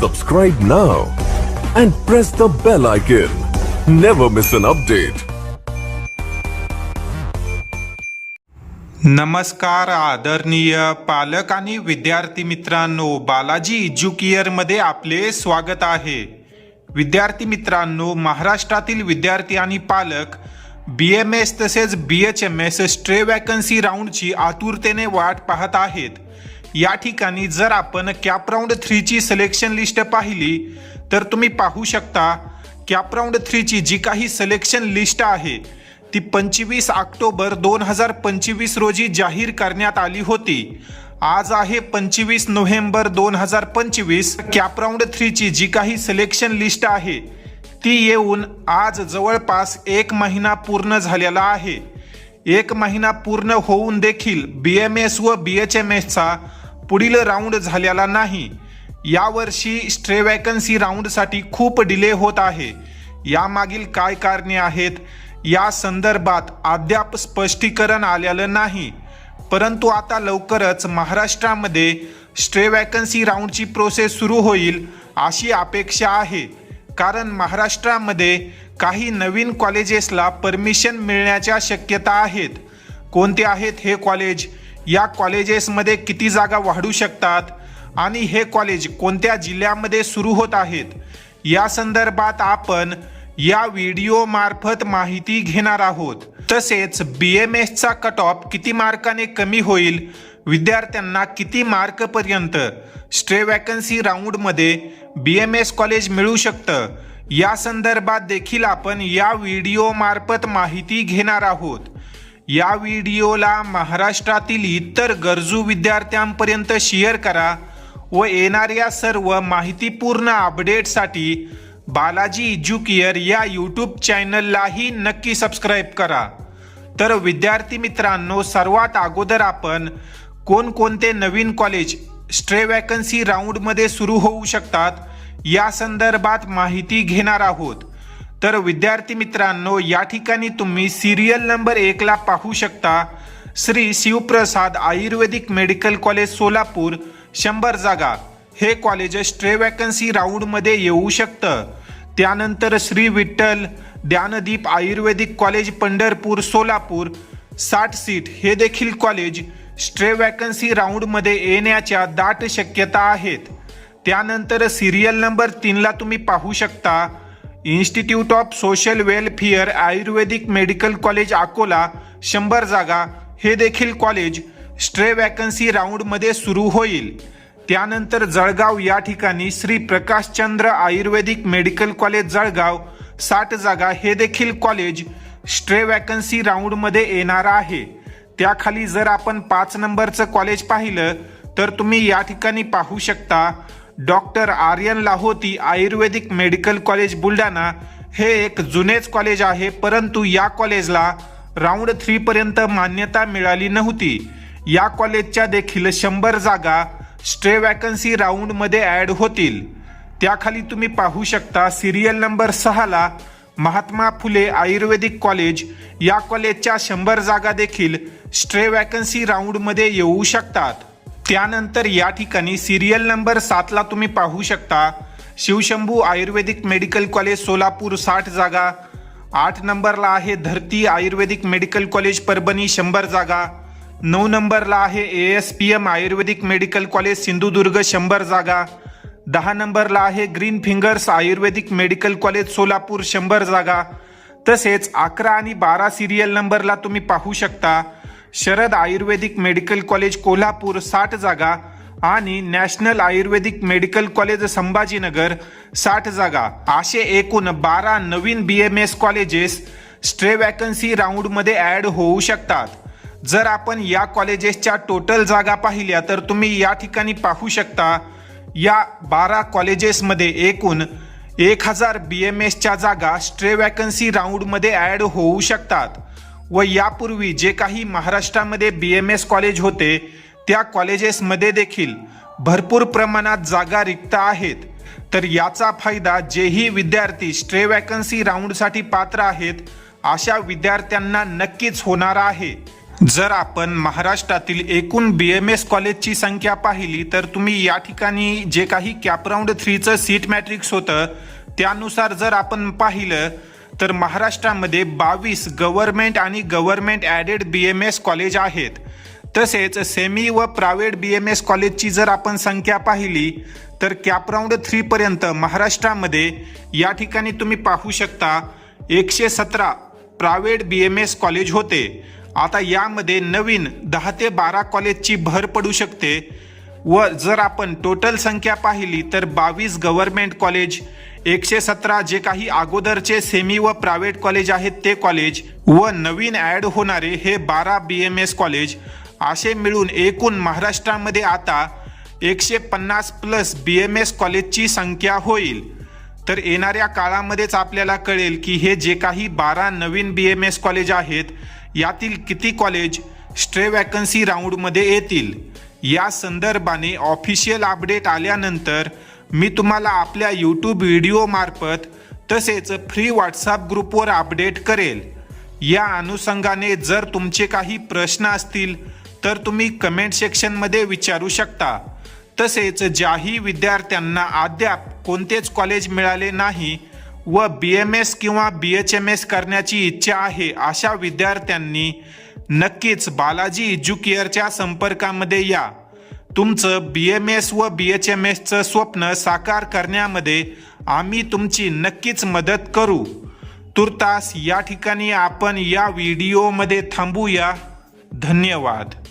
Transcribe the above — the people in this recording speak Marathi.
Subscribe now and press the bell icon. Never miss an update. नमस्कार आदरणीय पालक आणि विद्यार्थी मित्रांनो बालाजी एज्युकेअरमध्ये आपले स्वागत आहे विद्यार्थी मित्रांनो महाराष्ट्रातील विद्यार्थी आणि पालक बी एम एस तसेच B H M S stray vacancy राऊंडची आतुरतेने वाट पाहत आहेत या ठिकाणी जर आपण कॅप राऊंड थ्रीची सिलेक्शन लिस्ट पाहिली तर तुम्ही पाहू शकता कॅप राऊंड थ्रीची जी काही सिलेक्शन लिस्ट आहे ती पंचवीस ऑक्टोबर दोन हजार पंचवीस रोजी जाहीर करण्यात आली होती. आज आहे पंचवीस नोव्हेंबर दोन हजार पंचवीस. कॅप राऊंड थ्रीची जी काही सिलेक्शन लिस्ट आहे ती येऊन आज जवळपास एक महिना पूर्ण झालेला आहे. एक महिना पूर्ण होऊन देखील बी एम एस व बी एच एम एसचा पुढील राऊंड झालेला नाही. यावर्षी स्ट्रे वॅकन्सी राऊंडसाठी खूप डिले होत आहे. यामागील काय कारणे आहेत? या संदर्भात अद्याप स्पष्टीकरण आलेलं नाही. परंतु आता लवकरच महाराष्ट्रामध्ये स्ट्रे वॅकन्सी राऊंडची प्रोसेस सुरू होईल अशी अपेक्षा आहे. कारण महाराष्ट्रामध्ये काही नवीन कॉलेजेसला परमिशन मिळण्याच्या शक्यता आहेत. कोणते आहेत हे कॉलेज? या कॉलेजेसमध्ये किती जागा वाढू शकतात आणि हे कॉलेज कोणत्या जिल्ह्यामध्ये सुरू होत आहेत या संदर्भात आपण या व्हिडिओ मार्फत माहिती घेणार आहोत. तसेच बी एम एसचा कट ऑफ किती मार्काने कमी होईल विद्यार्थ्यांना किती मार्कपर्यंत स्ट्रे वॅकन्सी राऊंडमध्ये बी एम एस कॉलेज मिळू शकतं या संदर्भात देखील आपण या व्हिडिओ मार्फत माहिती घेणार आहोत. या व्हिडिओला महाराष्ट्रातील इतर गरजू विद्यार्थ्यांपर्यंत शेअर करा व येणाऱ्या सर्व माहितीपूर्ण अपडेटसाठी बालाजी एज्युकेअर या यूट्यूब चॅनललाही नक्की सबस्क्राईब करा. तर विद्यार्थी मित्रांनो सर्वात अगोदर आपण कोणकोणते नवीन कॉलेज स्ट्रे वॅकन्सी राऊंडमध्ये सुरू होऊ शकतात या संदर्भात माहिती घेणार आहोत. तर विद्यार्थी मित्रांनो या ठिकाणी तुम्ही सिरियल नंबर एकला पाहू शकता. श्री शिवप्रसाद आयुर्वेदिक मेडिकल कॉलेज सोलापूर शंभर जागा. हे कॉलेज स्ट्रे वॅकन्सी राऊंडमध्ये येऊ शकतं. त्यानंतर श्री विठ्ठल ज्ञानदीप आयुर्वेदिक कॉलेज पंढरपूर सोलापूर. साठ सीट हे देखील कॉलेज स्ट्रे वॅकन्सी राऊंडमध्ये येण्याच्या दाट शक्यता आहेत. त्यानंतर सिरियल नंबर तीनला तुम्ही पाहू शकता. Institute of social welfare ayurvedic medical college Akola शंभर जागा. हे देखील कॉलेज स्ट्रे वॅकन्सी राऊंडमध्ये सुरू होईल. त्यानंतर जळगाव या ठिकाणी श्री प्रकाशचंद्र आयुर्वेदिक मेडिकल कॉलेज जळगाव साठ जागा. हे देखील कॉलेज स्ट्रे वॅकन्सी राऊंडमध्ये येणार आहे. त्याखाली जर आपण पाच नंबरचं कॉलेज पाहिलं तर तुम्ही या ठिकाणी पाहू शकता doctor Aryan Lahoti ayurvedic medical college Buldhana हे एक जुनेच कॉलेज आहे परंतु या कॉलेजला राऊंड थ्रीपर्यंत मान्यता मिळाली नव्हती. या कॉलेजच्या देखील शंभर जागा स्ट्रे वॅकन्सी राऊंडमध्ये ॲड होतील. त्याखाली तुम्ही पाहू शकता सिरियल नंबर सहाला महात्मा फुले आयुर्वेदिक कॉलेज. या कॉलेजच्या शंभर जागा देखील स्ट्रे वॅकन्सी राऊंडमध्ये येऊ शकतात. त्यानंतर या ठिकाणी सिरियल नंबर सातला तुम्ही पाहू शकता. शिवशंभू आयुर्वेदिक मेडिकल कॉलेज सोलापूर साठ जागा. आठ नंबरला आहे धरती आयुर्वेदिक मेडिकल कॉलेज परभणी शंभर जागा. नऊ नंबरला आहे A S P M ayurvedic medical college Sindhudurg शंभर जागा. दहा नंबरला आहे green fingers ayurvedic medical college Solapur शंभर जागा. तसेच अकरा आणि बारा सिरियल नंबरला तुम्ही पाहू शकता. शरद आयुर्वेदिक मेडिकल कॉलेज कोल्हापूर साठ जागा आणि national ayurvedic medical college Sambhajinagar साठ जागा. असे एकूण बारा नवीन B M S colleges stray vacancy राऊंडमध्ये ॲड होऊ शकतात. जर आपण या कॉलेजेसच्या टोटल जागा पाहिल्या तर तुम्ही या ठिकाणी पाहू शकता या बारा कॉलेजेसमध्ये एकूण एक हजार बी एम एसच्या जागा स्ट्रे वॅकन्सी राऊंडमध्ये ॲड होऊ शकतात. व यापूर्वी जे काही महाराष्ट्रामध्ये बी एम एस कॉलेज होते त्या कॉलेजेसमध्ये देखील भरपूर प्रमाणात जागा रिक्त आहेत. तर याचा फायदा जेही विद्यार्थी स्ट्रे वॅकन्सी राऊंडसाठी पात्र आहेत अशा विद्यार्थ्यांना नक्कीच होणार आहे. जर आपण महाराष्ट्रातील एकूण बी एम एस कॉलेजची संख्या पाहिली तर तुम्ही या ठिकाणी जे काही कॅपराऊंड थ्रीचं सीट मॅट्रिक्स होतं त्यानुसार जर आपण पाहिलं तर महाराष्ट्रामध्ये बावीस गव्हर्नमेंट आणि government aided B M S college आहेत. तसेच सेमी व प्रायव्हेट बी एम एस कॉलेजची जर आपण संख्या पाहिली तर कॅपराऊंड थ्रीपर्यंत महाराष्ट्रामध्ये या ठिकाणी तुम्ही पाहू शकता एकशे सतरा private B M S college होते. आता यामध्ये नवीन दहा ते बारा कॉलेजची भर पडू शकते. व जर आपण टोटल संख्या पाहिली तर बावीस गव्हर्नमेंट कॉलेज एकशे सतरा जे काही अगोदरचे सेमी व प्रायव्हेट कॉलेज आहेत ते कॉलेज व नवीन ॲड होणारे हे बारा बी एम एस कॉलेज असे मिळून एकूण महाराष्ट्रामध्ये आता एकशे पन्नास प्लस बी एम एस कॉलेजची संख्या होईल. तर येणाऱ्या काळामध्येच आपल्याला कळेल की हे जे काही बारा नवीन बी एम एस कॉलेज आहेत यातील किती कॉलेज स्ट्रे वॅकन्सी राऊंडमध्ये येतील. या संदर्भाने ऑफिशियल अपडेट आल्यानंतर मी तुम्हाला आपल्या यूट्यूब व्हिडिओमार्फत तसेच फ्री व्हॉट्सअप ग्रुपवर अपडेट करेल. या अनुषंगाने जर तुमचे काही प्रश्न असतील तर तुम्ही कमेंट सेक्शनमध्ये विचारू शकता. तसेच ज्याही विद्यार्थ्यांना अद्याप कोणतेच कॉलेज मिळाले नाही व बी एम एस किंवा बी एच एम एस करण्याची इच्छा आहे अशा विद्यार्थ्यांनी नक्कीच बालाजी एज्युकेअरच्या संपर्कामध्ये या. तुमचं बी एम एस व बी एच एम एसचं स्वप्न साकार करण्यामध्ये आम्ही तुमची नक्कीच मदत करू. तुर्तास या ठिकाणी आपण या व्हिडिओमध्ये थांबूया. धन्यवाद.